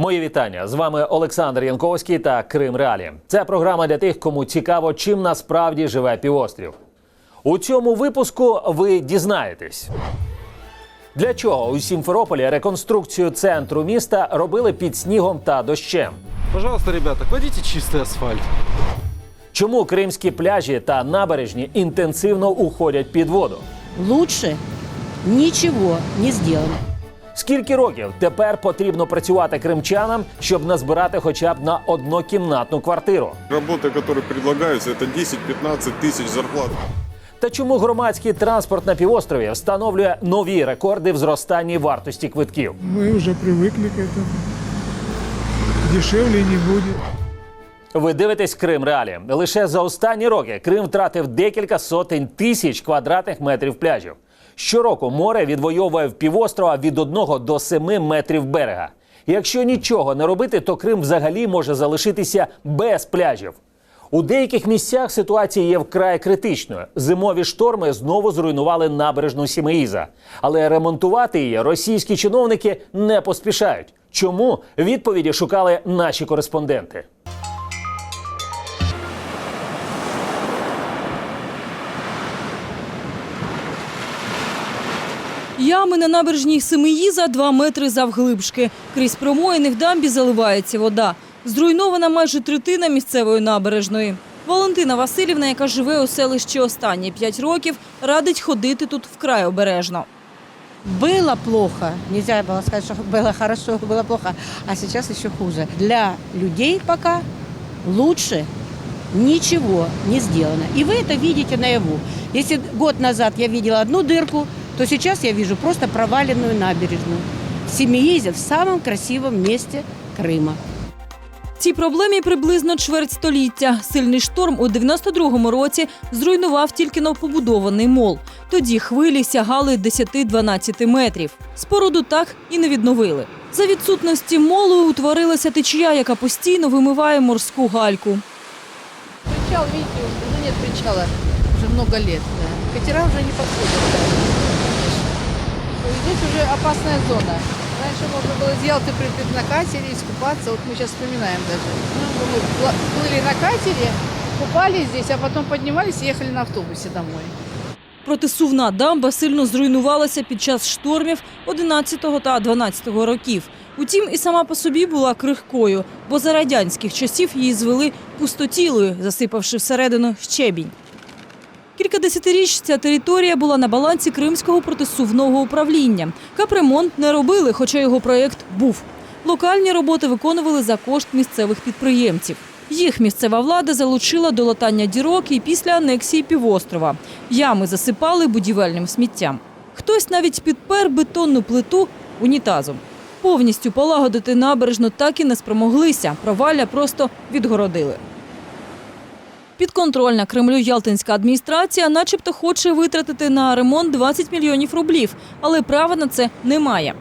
Мої вітання з вами Олександр Янковський та Крим Реалі. Це програма для тих, кому цікаво, чим насправді живе півострів. У цьому випуску ви дізнаєтесь. Для чого у Сімферополі реконструкцію центру міста робили під снігом та дощем? Пожалуйста, ребята, кладите чистый асфальт. Чому кримські пляжі та набережні інтенсивно уходять під воду? лучше ничего не сделано. Скільки років тепер потрібно працювати кримчанам, щоб назбирати хоча б на однокімнатну квартиру? Работы, которые предлагаются, это 10-15 тысяч зарплат. Та чому громадський транспорт на півострові встановлює нові рекорди в зростанні вартості квитків? Мы уже привыкли к этому. Дешевле не будет. Ви дивитесь Крим Реалі. Лише за останні роки Крим втратив декілька сотень тисяч квадратних метрів пляжів. Щороку море відвоює в півострова від 1 до 7 метрів берега. Якщо нічого не робити, то Крим взагалі може залишитися без пляжів. У деяких місцях ситуація є вкрай критичною. Зимові шторми знову зруйнували набережну Сімеїза. Але ремонтувати її російські чиновники не поспішають. Чому відповіді шукали наші кореспонденти? Ями на набережній Семиїза 2 метри завглибшки. Крізь промоїни в дамбі заливається вода. Зруйнована майже третина місцевої набережної. Валентина Васильівна, яка живе у селищі останні 5 років, радить ходити тут вкрай обережно. Было плохо, нельзя было сказать, что было хорошо, было плохо, а сейчас еще хуже. Для людей пока лучше ничего не сделано. И вы это видите наяву. Если год назад я видела одну дырку, то сейчас я вижу просто проваленную набережную. В Семиизе, в самом красивом месте Крыма. Цій проблемі приблизно чверть століття. Сильний шторм у 92-му році зруйнував тільки новопобудований мол. Тоді хвилі сягали 10-12 метрів. Споруду так і не відновили. За відсутності молу утворилася течія, яка постійно вимиває морську гальку. Причал, видите, уже нет причала уже много лет. Да. Катера уже не подходят. Да. Конечно. Здесь уже опасная зона. Раньше можно было с Ялты приплыть на катере, искупаться. Вот мы сейчас вспоминаем даже. Ну, Мы пла- плыли на катере, купались здесь, а потом поднимались и ехали на автобусе домой. Протисувна дамба сильно зруйнувалася під час штормів 11 та 12 років. Утім, і сама по собі була крихкою, бо за радянських часів її звели пустотілою, засипавши всередину щебінь. Кілька десятиріч ця територія була на балансі Кримського протисувного управління. Капремонт не робили, хоча його проєкт був. Локальні роботи виконували за кошт місцевих підприємців. Їх місцева влада залучила до латання дірок і після анексії півострова. Ями засипали будівельним сміттям. Хтось навіть підпер бетонну плиту унітазом. Повністю полагодити набережну так і не спромоглися. Провалля просто відгородили. Підконтрольна Кремлю Ялтинська адміністрація начебто хоче витратити на ремонт 20 мільйонів рублів, але права на це немає.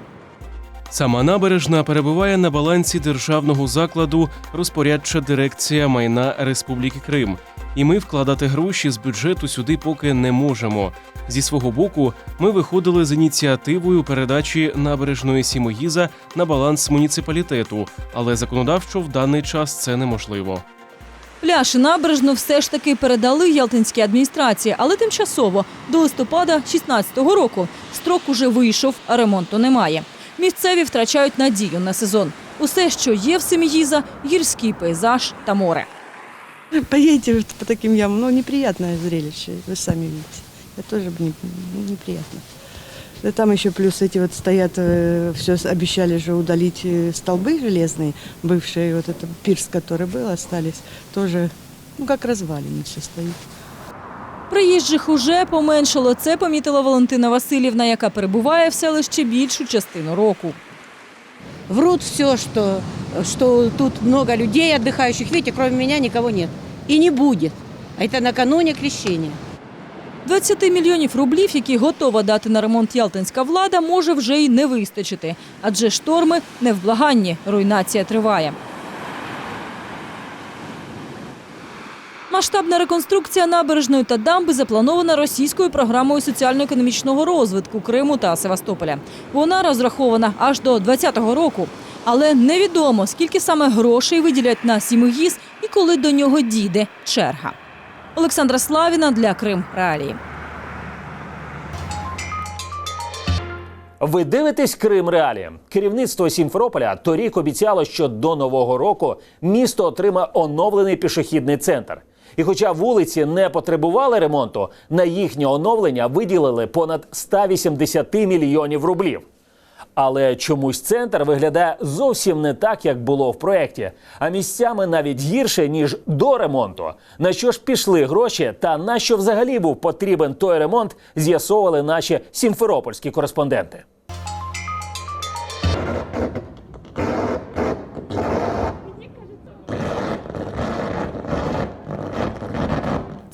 Сама набережна перебуває на балансі державного закладу розпорядча дирекція майна Республіки Крим. І ми вкладати гроші з бюджету сюди поки не можемо. Зі свого боку, ми виходили з ініціативою передачі набережної Сімоїза на баланс муніципалітету, але законодавчо в даний час це неможливо. Пляж і набережну все ж таки передали Ялтинській адміністрації, але тимчасово до листопада 16-го року. Строк уже вийшов, а ремонту немає. Місцеві втрачають надію на сезон. Усе, що є в Семіїза – гірський пейзаж та море. Поедете по таким ямам, ну, неприятное зрелище, вы сами видите. Это тоже ну, неприятно. Да там еще плюс эти вот стоят, все обещали же удалить э, столбы железные, бывшие, вот это пирс, который был, остались, тоже, ну, как развалины все стоит. Приїжджих уже поменшало. Це помітила Валентина Васильівна, яка перебуває в селищі більшу частину року. Врут все, что, что тут много людей отдыхающих. Видите, кроме меня никого нет. И не будет. А это накануне крещения. 20 мільйонів рублів, які готова дати на ремонт ялтинська влада, може вже й не вистачити. Адже шторми невблаганні, руйнація триває. Масштабна реконструкція набережної та дамби запланована російською програмою соціально-економічного розвитку Криму та Севастополя. Вона розрахована аж до 2020 року. Але невідомо, скільки саме грошей виділять на сімигіз і коли до нього дійде черга. Олександра Славіна для Крим Реалії. Ви дивитесь Крим Реалії. Керівництво Сімферополя торік обіцяло, що до нового року місто отримає оновлений пішохідний центр. І хоча вулиці не потребували ремонту, на їхнє оновлення виділили понад 180 мільйонів рублів. Але чомусь центр виглядає зовсім не так, як було в проєкті, а місцями навіть гірше ніж до ремонту. На що ж пішли гроші, та на що взагалі був потрібен той ремонт, з'ясовували наші сімферопольські кореспонденти.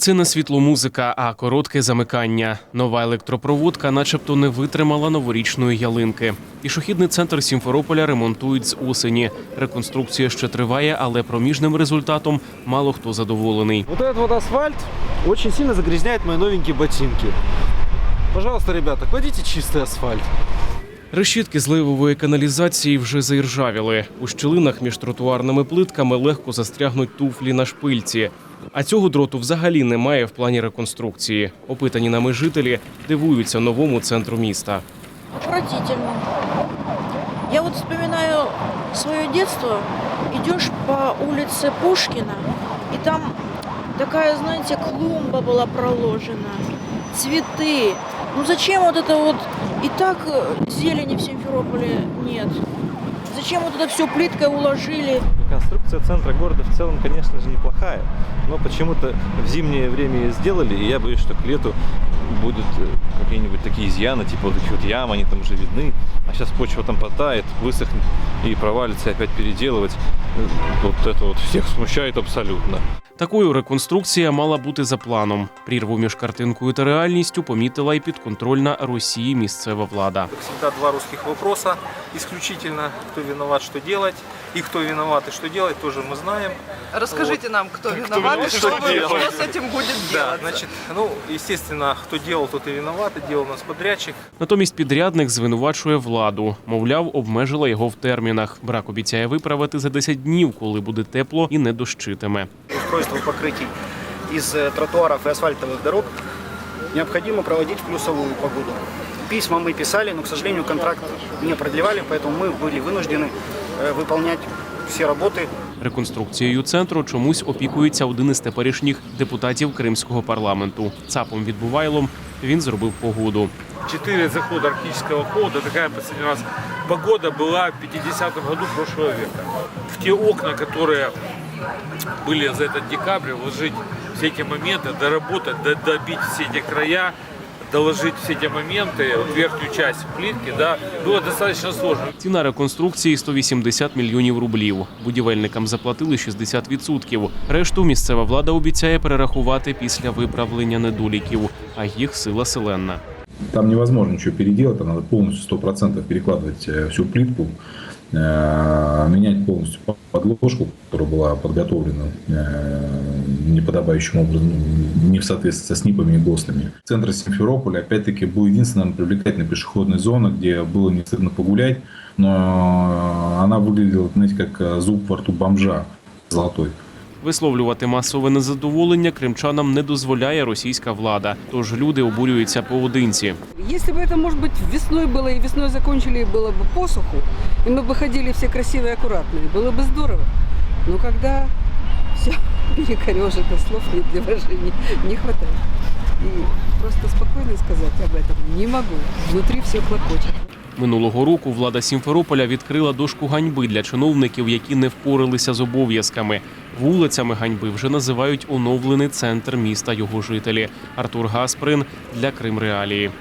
Це не світломузика, а коротке замикання. Нова електропроводка, начебто, не витримала новорічної ялинки. Пішохідний центр Сімферополя ремонтують з осені. Реконструкція ще триває, але проміжним результатом мало хто задоволений. Вот этот вот асфальт очень сильно загрязняет мои новенькие ботинки. Пожалуйста, ребята, кладите чистый асфальт. Решітки зливової каналізації вже заіржавіли. У щілинах між тротуарними плитками легко застрягнуть туфлі на шпильці. А цього дроту взагалі немає в плані реконструкції. Опитані нами жителі дивуються новому центру міста. Отвратительно. Я вот вспоминаю свое детство. Идешь по улице Пушкина, и там такая, знаете, клумба была проложена, цветы. Ну зачем вот это вот... И так э, зелени в Симферополе нет. Зачем вот это все плиткой уложили? Конструкция центра города в целом, конечно же, неплохая. Но почему-то в зимнее время сделали, и я боюсь, что к лету будут э, какие-нибудь такие изъяны, типа вот эти вот ямы, они там уже видны. А сейчас почва там потает, высохнет и провалится, и опять переделывать. Э, Вот это вот всех смущает абсолютно. Такою реконструкція мала бути за планом. Прірву між картинкою та реальністю помітила й підконтрольна Росії місцева влада. Как всегда, два русских вопроса. Исключительно, кто виноват, что делать. И кто виноват и что делать, тоже мы знаем. Расскажите нам, кто, Кто виноват, виноват, и что что, вы- делать? что с этим будет Да, делаться. значит, ну, естественно, кто делал, тот и виноват, и делал у нас подрядчик. Натомість підрядник звинувачує владу. Мовляв, обмежила його в термінах. Брак обіцяє виправити за 10 днів, коли буде тепло і не дощитиме. устройство покрытий из э, тротуаров и асфальтовых дорог необходимо проводить в плюсовую погоду. Письма мы писали, но, к сожалению, контракт не продлевали, поэтому мы были вынуждены э, выполнять все работы Реконструкцією центру чомусь опікується один із теперішніх депутатів кримського парламенту. Цапом відбувайлом він зробив погоду. Четыре захода арктического холода. Такая последний раз погода была в 50-м году прошлого века. В те окна, которые были за этот декабрь, вложить все эти моменты, доработать, до- добить все эти края, доложить все эти моменты, вот верхнюю часть плитки, да, было достаточно сложно. Ціна реконструкції 180 мільйонів рублів. Будівельникам заплатили 60%. Решту місцева влада обіцяє перерахувати після виправлення недоліків, а їх сила селенна. Там невозможно ничего переделать, там надо полностью 100% перекладывать э, всю плитку, э, менять полностью подложку, которая была подготовлена э, неподобающим образом, ну, не в соответствии со СНИПами и ГОСТами. Центр Симферополя, опять-таки, был единственной привлекательной пешеходной зоной, где было не стыдно погулять, но она выглядела, знаете, как э, зуб во рту бомжа золотой. Висловлювати масове незадоволення кримчанам не дозволяє російська влада, тож люди обурюються поодинці. Если бы это, может быть, весной было, и весной закончили, и было бы посуху, и мы бы ходили все красивые и аккуратные, было бы здорово. Но когда все перекорежено, слов нет для выражения, не хватает. И просто спокойно сказать об этом не могу. Внутри все хлопочет. Минулого року влада Сімферополя відкрила дошку ганьби для чиновників, які не впоралися з обов'язками. Вулицями ганьби вже називають оновлений центр міста його жителі. Артур Гасприн для Крим Реалії.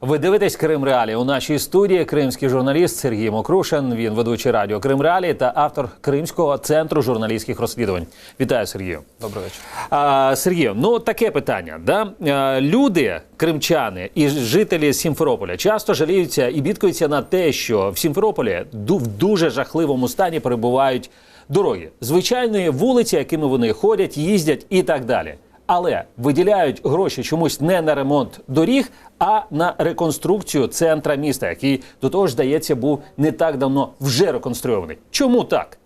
Ви дивитесь Крим Реалі у нашій студії. Кримський журналіст Сергій Мокрушин. Він ведучий радіо Крим Реалі та автор Кримського центру журналістських розслідувань. Вітаю, Сергію. Добрый вечер. А, Сергію, ну таке питання. Да? А, люди, кримчани і жителі Сімферополя часто жаліються і бідкаються на те, що в Сімферополі в дуже жахливому стані перебувають дороги, звичайної вулиці, якими вони ходять, їздять і так далі. Але виділяють гроші чомусь не на ремонт доріг, а на реконструкцію центра міста, який до того ж, здається, був не так давно вже реконструйований. Чому так?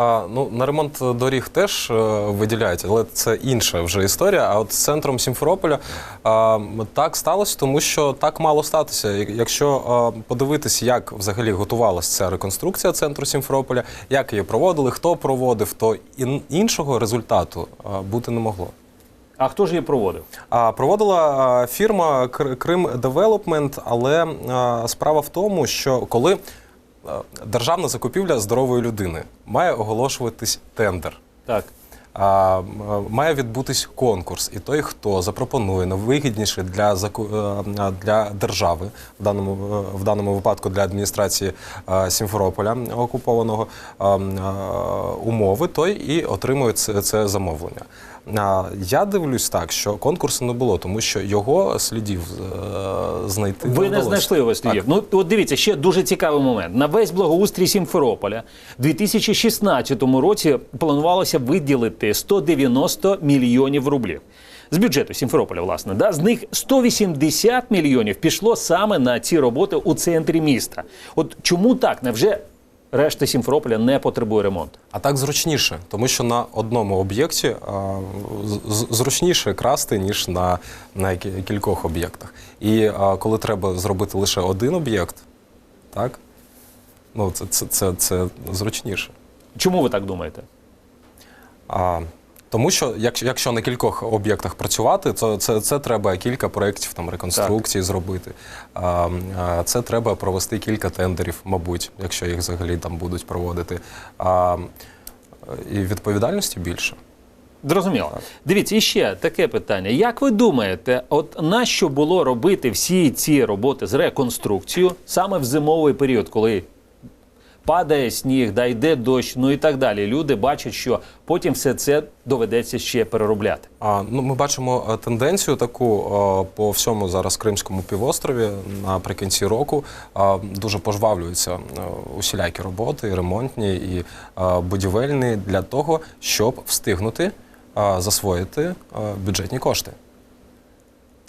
А, ну, на ремонт доріг теж е, виділяють, але це інша вже історія. А от з центром Сімферополя а, так сталося, тому що так мало статися. Якщо а, подивитись, як взагалі готувалася ця реконструкція центру Сімферополя, як її проводили, хто проводив, то ін- іншого результату бути не могло. А хто ж її проводив? А проводила фірма Кр- Крим Девелопмент, але а, справа в тому, що коли державна закупівля здорової людини має оголошуватись тендер. Так. А, має відбутись конкурс, і той, хто запропонує найвигідніше для е, для держави, в даному е, в даному випадку для адміністрації е, Сімферополя окупованого е, м, е, умови, той і отримує це, це замовлення. Я дивлюсь так, що конкурсу не було, тому що його слідів е, знайти Ви не вдалося. знайшли його слідів. Ну от дивіться, ще дуже цікавий момент. На весь благоустрій Сімферополя в 2016 році планувалося виділити 190 мільйонів рублів. З бюджету Сімферополя, власне, да? з них 180 мільйонів пішло саме на ці роботи у центрі міста. От чому так? Невже решта Сімферополя не потребує ремонту? А так зручніше, тому що на одному об'єкті зручніше красти, ніж на, на кількох об'єктах. І а, коли треба зробити лише один об'єкт, так? Ну, це, це, це, це зручніше. Чому ви так думаєте? А, тому що якщо, якщо на кількох об'єктах працювати, то це, це треба кілька проєктів там, реконструкції зробити. А, а, це треба провести кілька тендерів, мабуть, якщо їх взагалі там будуть проводити. А, і відповідальності більше. Зрозуміло. Дивіться, і ще таке питання. Як ви думаєте, от нащо було робити всі ці роботи з реконструкцією саме в зимовий період, коли падає сніг, да йде дощ, ну і так далі. Люди бачать, що потім все це доведеться ще переробляти. А, ну, ми бачимо е, тенденцію таку е, по всьому зараз Кримському півострові наприкінці року. е, Дуже пожвавлюються усілякі роботи, і ремонтні і будівельні для того, щоб встигнути засвоїти бюджетні кошти.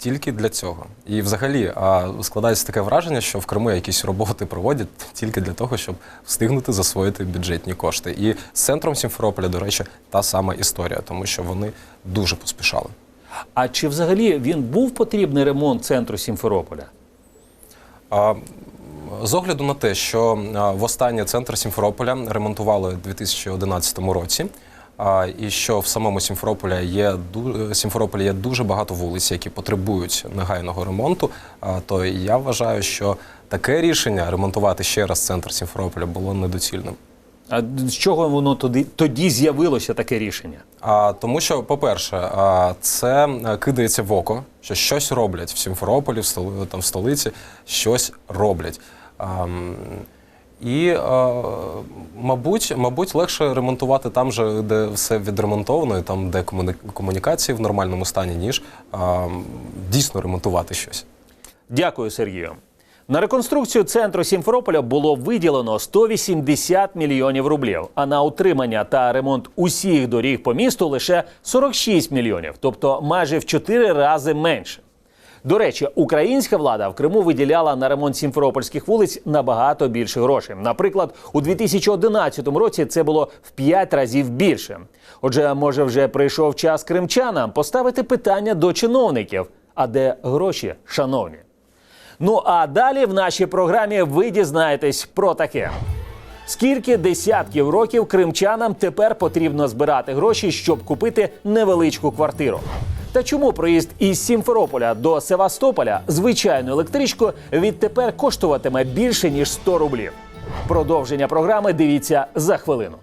Тільки для цього. І взагалі а, складається таке враження, що в Криму якісь роботи проводять тільки для того, щоб встигнути засвоїти бюджетні кошти. І з центром Сімферополя, до речі, та сама історія, тому що вони дуже поспішали. А чи взагалі він був потрібний ремонт центру Сімферополя? А, З огляду на те, що востаннє центр Сімферополя ремонтували у 2011 році, і що в самому Сімферополі є, Сімферополі є дуже багато вулиць, які потребують негайного ремонту, то я вважаю, що таке рішення ремонтувати ще раз центр Сімферополя було недоцільним. А з чого воно тоді, тоді з'явилося таке рішення? А, тому що, по-перше, це е, кидається в око, що щось роблять в Сімферополі, в, столи, там, в столиці, щось роблять. А, і, е, мабуть, мабуть, легше ремонтувати там, же, де все відремонтовано, і там, де комунікації в нормальному стані, ніж дійсно ремонтувати щось. Дякую, Сергію. На реконструкцію центру Сімферополя було виділено 180 мільйонів рублів, а на утримання та ремонт усіх доріг по місту лише 46 мільйонів, тобто майже в 4 рази менше. До речі, українська влада в Криму виділяла на ремонт сімферопольських вулиць набагато більше грошей. Наприклад, у 2011 році це було в 5 разів більше. Отже, може, вже прийшов час кримчанам поставити питання до чиновників: а де гроші, шановні? Ну а далі в нашій програмі ви дізнаєтесь про таке. Скільки десятків років кримчанам тепер потрібно збирати гроші, щоб купити невеличку квартиру? Та чому проїзд із Сімферополя до Севастополя звичайною електричкою відтепер коштуватиме більше ніж 100 рублів? Продовження програми дивіться за хвилину.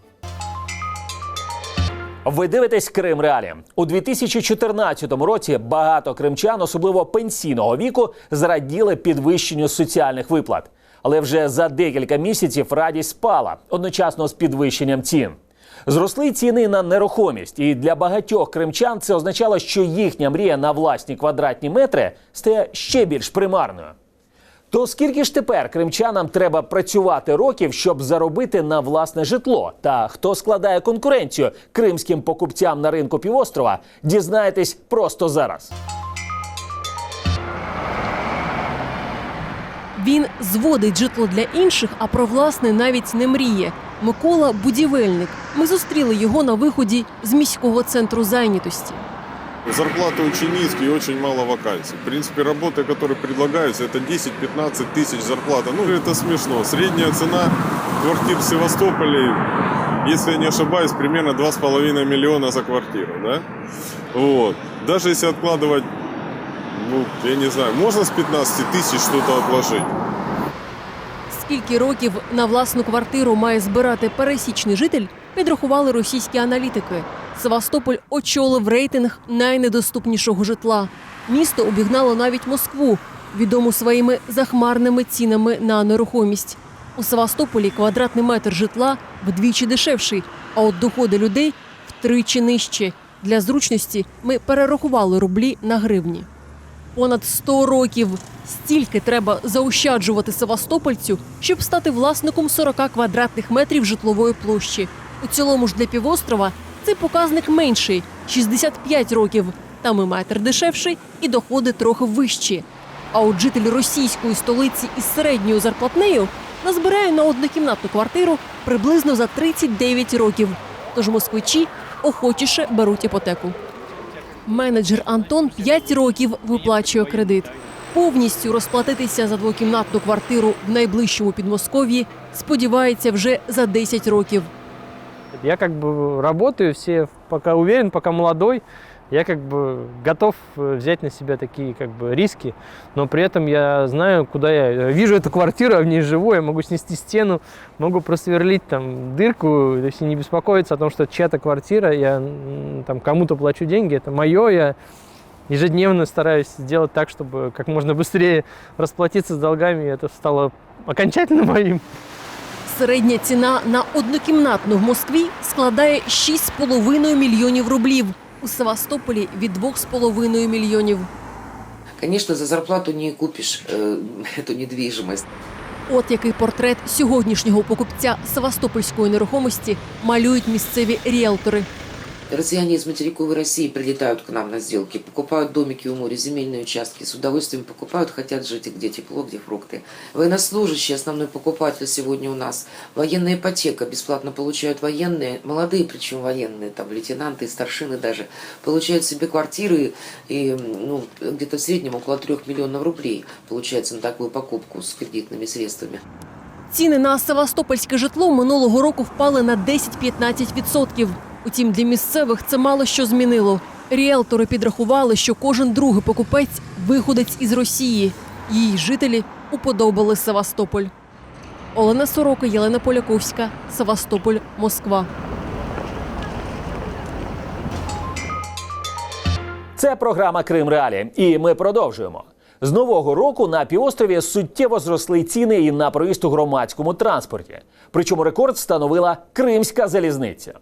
Ви дивитесь Крим Реалі у 2014 році. Багато кримчан, особливо пенсійного віку, зраділи підвищенню соціальних виплат. Але вже за декілька місяців радість спала одночасно з підвищенням цін. Зросли ціни на нерухомість, і для багатьох кримчан це означало, що їхня мрія на власні квадратні метри стає ще більш примарною. То скільки ж тепер кримчанам треба працювати років, щоб заробити на власне житло? Та хто складає конкуренцію кримським покупцям на ринку півострова? Дізнаєтесь просто зараз. Він зводить житло для інших, а про власне навіть не мріє. Микола будівельник. Ми зустріли його на виході з міського центру зайнятості. Зарплаты очень низкие и очень мало вакансий. В принципе, работы, которые предлагаются, это 10-15 тысяч зарплата. Ну, это смешно. Средняя цена квартир в Севастополе, если я не ошибаюсь, примерно 2,5 миллиона за квартиру, да? Вот. Даже если откладывать, ну, я не знаю, можно с 15 тысяч что-то отложить? Скільки років на власну квартиру має збирати пересічний житель, підрахували російські аналітики. Севастополь очолив рейтинг найнедоступнішого житла. Місто обігнало навіть Москву, відому своїми захмарними цінами на нерухомість. У Севастополі квадратний метр житла вдвічі дешевший, а от доходи людей втричі нижчі. Для зручності ми перерахували рублі на гривні. Понад 100 років. Стільки треба заощаджувати Севастопольцю, щоб стати власником 40 квадратних метрів житлової площі. У цілому ж для півострова цей показник менший 65 років. Там і метр дешевший, і доходи трохи вищі. А от житель російської столиці із середньою зарплатнею назбирає на однокімнатну квартиру приблизно за 39 років. Тож москвичі охочіше беруть іпотеку. Менеджер Антон 5 років виплачує кредит. Повністю розплатитися за двокімнатну квартиру в найближчому Підмосков'ї сподівається вже за 10 років. Я как бы работаю, все пока уверен, пока молодой, я как бы готов э, взять на себя такие как бы риски, но при этом я знаю, куда я я вижу эту квартиру, а в ней живу, я могу снести стену, могу просверлить там дырку, то есть и не беспокоиться о том, что это чья-то квартира, я м, там кому-то плачу деньги, это мое, я ежедневно стараюсь сделать так, чтобы как можно быстрее расплатиться с долгами, и это стало окончательно моим. Середня ціна на однокімнатну в Москві складає 6,5 мільйонів рублів. У Севастополі від 2,5 мільйонів. Звісно, за зарплату не купиш цю эту. От який портрет сьогоднішнього покупця севастопольської нерухомості малюють місцеві ріелтори. Россияне из материковой России прилетают к нам на сделки, покупают домики у моря, земельные участки, с удовольствием покупают, хотят жить где тепло, где фрукты. Военнослужащие, основной покупатель сегодня у нас. Военная ипотека, бесплатно получают военные, молодые причем военные, там лейтенанты и старшины даже, получают себе квартиры, и ну, где-то в среднем около трех миллионов рублей получается на такую покупку с кредитными средствами. Ціни на севастопольське житло минулого року впали на 10-15%. Утім, для місцевих це мало що змінило. Ріелтори підрахували, що кожен другий покупець виходець із Росії. Її жителі уподобали Севастополь. Олена Сорока, Єлена Поляковська, Севастополь, Москва. Це програма Крим Реалі, і ми продовжуємо. З нового року на півострові суттєво зросли ціни і на проїзд у громадському транспорті. Причому рекорд становила Кримська залізниця.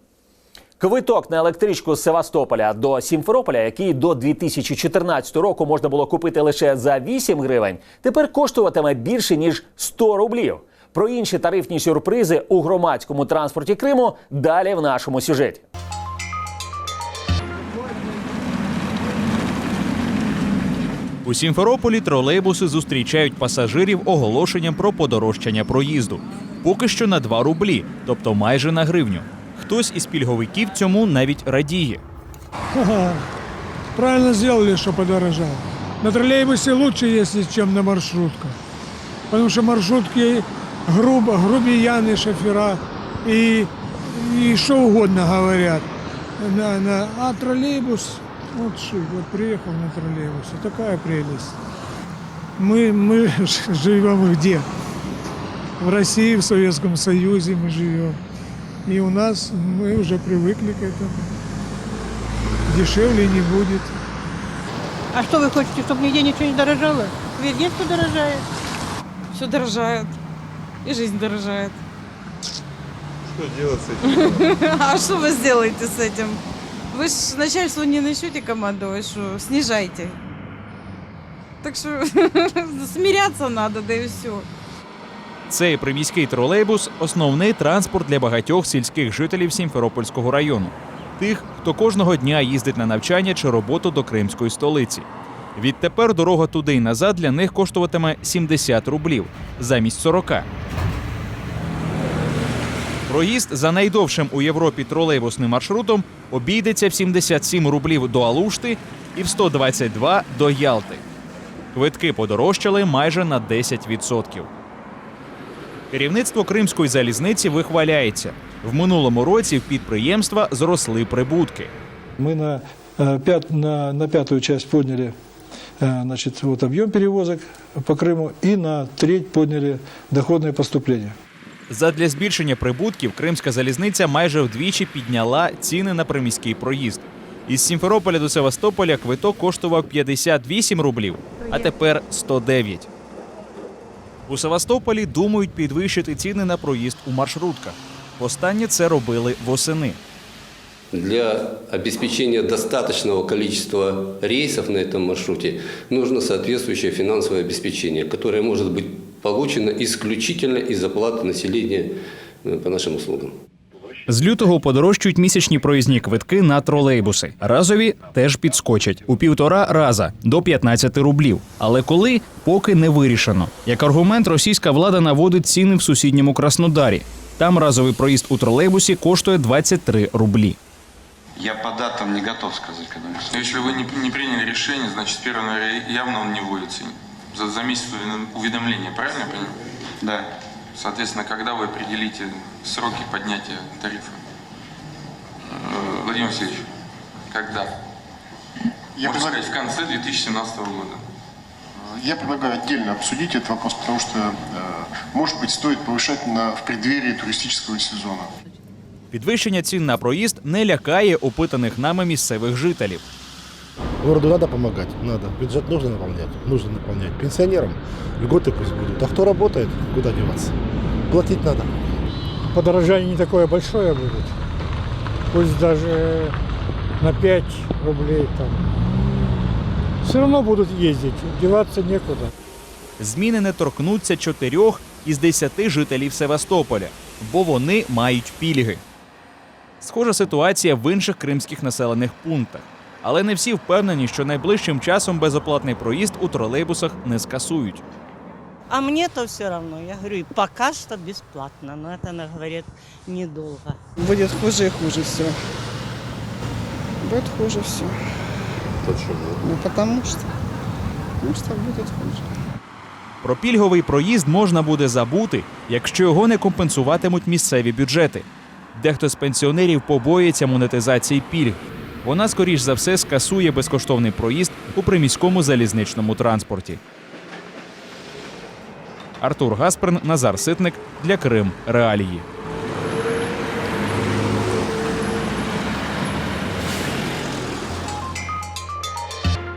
Квиток на електричку з Севастополя до Сімферополя, який до 2014 року можна було купити лише за 8 гривень, тепер коштуватиме більше ніж 100 рублів. Про інші тарифні сюрпризи у громадському транспорті Криму далі в нашому сюжеті. У Сімферополі тролейбуси зустрічають пасажирів оголошенням про подорожчання проїзду. Поки що на 2 рублі, тобто майже на гривню. Хтось із пільговиків цьому навіть радіє. Правильно сделали, что подорожал. На троллейбусе лучше ездить, чем на маршрутках. Потому что маршрутки грубо, грубияны шофера и, и что угодно говорят. На, на, а троллейбус, вот шик, вот приехал на троллейбусе, такая прелесть. Мы, мы живем где? В России, в Советском Союзе мы живем. И у нас мы уже привыкли к этому. Дешевле не будет. А что вы хотите, чтобы нигде ничего не дорожало? Везде все дорожает. Все дорожает. И жизнь дорожает. Что делать с этим? А что вы сделаете с этим? Вы ж начальству не начнете командовать, что снижайте. Так что смиряться надо, да и все. Цей приміський тролейбус основний транспорт для багатьох сільських жителів Сімферопольського району, тих, хто кожного дня їздить на навчання чи роботу до кримської столиці. Відтепер дорога туди й назад для них коштуватиме 70 рублів замість 40. Проїзд за найдовшим у Європі тролейбусним маршрутом обійдеться в 77 рублів до Алушти і в 122 до Ялти. Квитки подорожчали майже на 10%. Керівництво Кримської залізниці вихваляється. В минулому році в підприємства зросли прибутки. Мы на, э, пят- на, на пятую часть подняли э, значит, вот объем перевозок по Крыму и на треть подняли доходные поступления. Задля збільшення прибутків Кримська залізниця майже вдвічі підняла ціни на приміський проїзд. Із Сімферополя до Севастополя квиток коштував 58 рублів, а тепер 109. У Севастополі думають підвищити ціни на проїзд у маршрутках. Останнє це робили восени. Для обеспечения достаточного количества рейсов на этом маршруте нужно соответствующее финансовое обеспечение, которое может быть получено исключительно из оплаты населения э, по нашим услугам. З лютого подорожчують місячні проїзні квитки на тролейбуси. Разові теж підскочать у півтора раза до 15 рублів. Але коли поки не вирішено. Як аргумент, російська влада наводить ціни в сусідньому Краснодарі. Там разовий проїзд у тролейбусі коштує 23 рублі. Я по датам не готов сказать, когда мы Если вы не, не приняли решение, значит, 1 января явно он не вводится. За, за месяц уведом- уведомления, правильно я понимаю? Да. Соответственно, когда вы определите сроки поднятия тарифа? Э, Владимир Васильевич, когда? Я Можно предлагаю- сказать, в конце 2017 года. Я предлагаю отдельно обсудить этот вопрос, потому что, э, может быть, стоит повышать на, в преддверии туристического сезона. Підвищення цін на проїзд не лякає опитаних нами місцевих жителів. Городу надо помогать, надо. Бюджет нужно наполнять, нужно наполнять. Пенсионерам льготы пусть будут. А кто работает, куда деваться? Платить надо. Подорожание не такое большое будет. Пусть даже на 5 рублей там. Все равно будут ездить, деваться некуда. Зміни не торкнуться чотирьох із десяти жителів Севастополя, бо вони мають пільги. Схожа ситуація в інших кримських населених пунктах. Але не всі впевнені, що найближчим часом безоплатний проїзд у тролейбусах не скасують. А мне-то все равно. Я говорю, пока что бесплатно. Но это, она говорит, недолго. Будет хуже и хуже все. Будет хуже все. Почему? Ну, потому что. Потому что будет хуже. Про пільговий проїзд можна буде забути, якщо його не компенсуватимуть місцеві бюджети. Дехто з пенсіонерів побоїться монетизації пільг. Вона, скоріш за все, скасує безкоштовний проїзд у приміському залізничному транспорті. Артур Гасприн, Назар Ситник для Крим Реалії.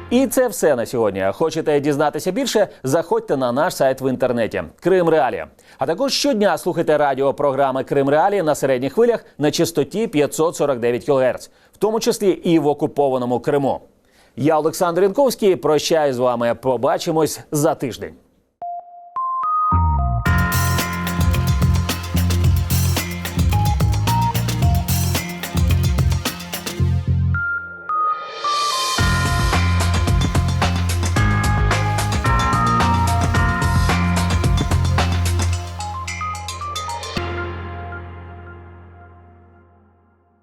І це все на сьогодні. Хочете дізнатися більше? Заходьте на наш сайт в інтернеті Крим Реалія. А також щодня слухайте радіопрограми Крим Реалії на середніх хвилях на частоті 549 кГц, тому числі і в окупованому Криму. Я Олександр Янковський. Прощаюсь з вами. Побачимось за тиждень.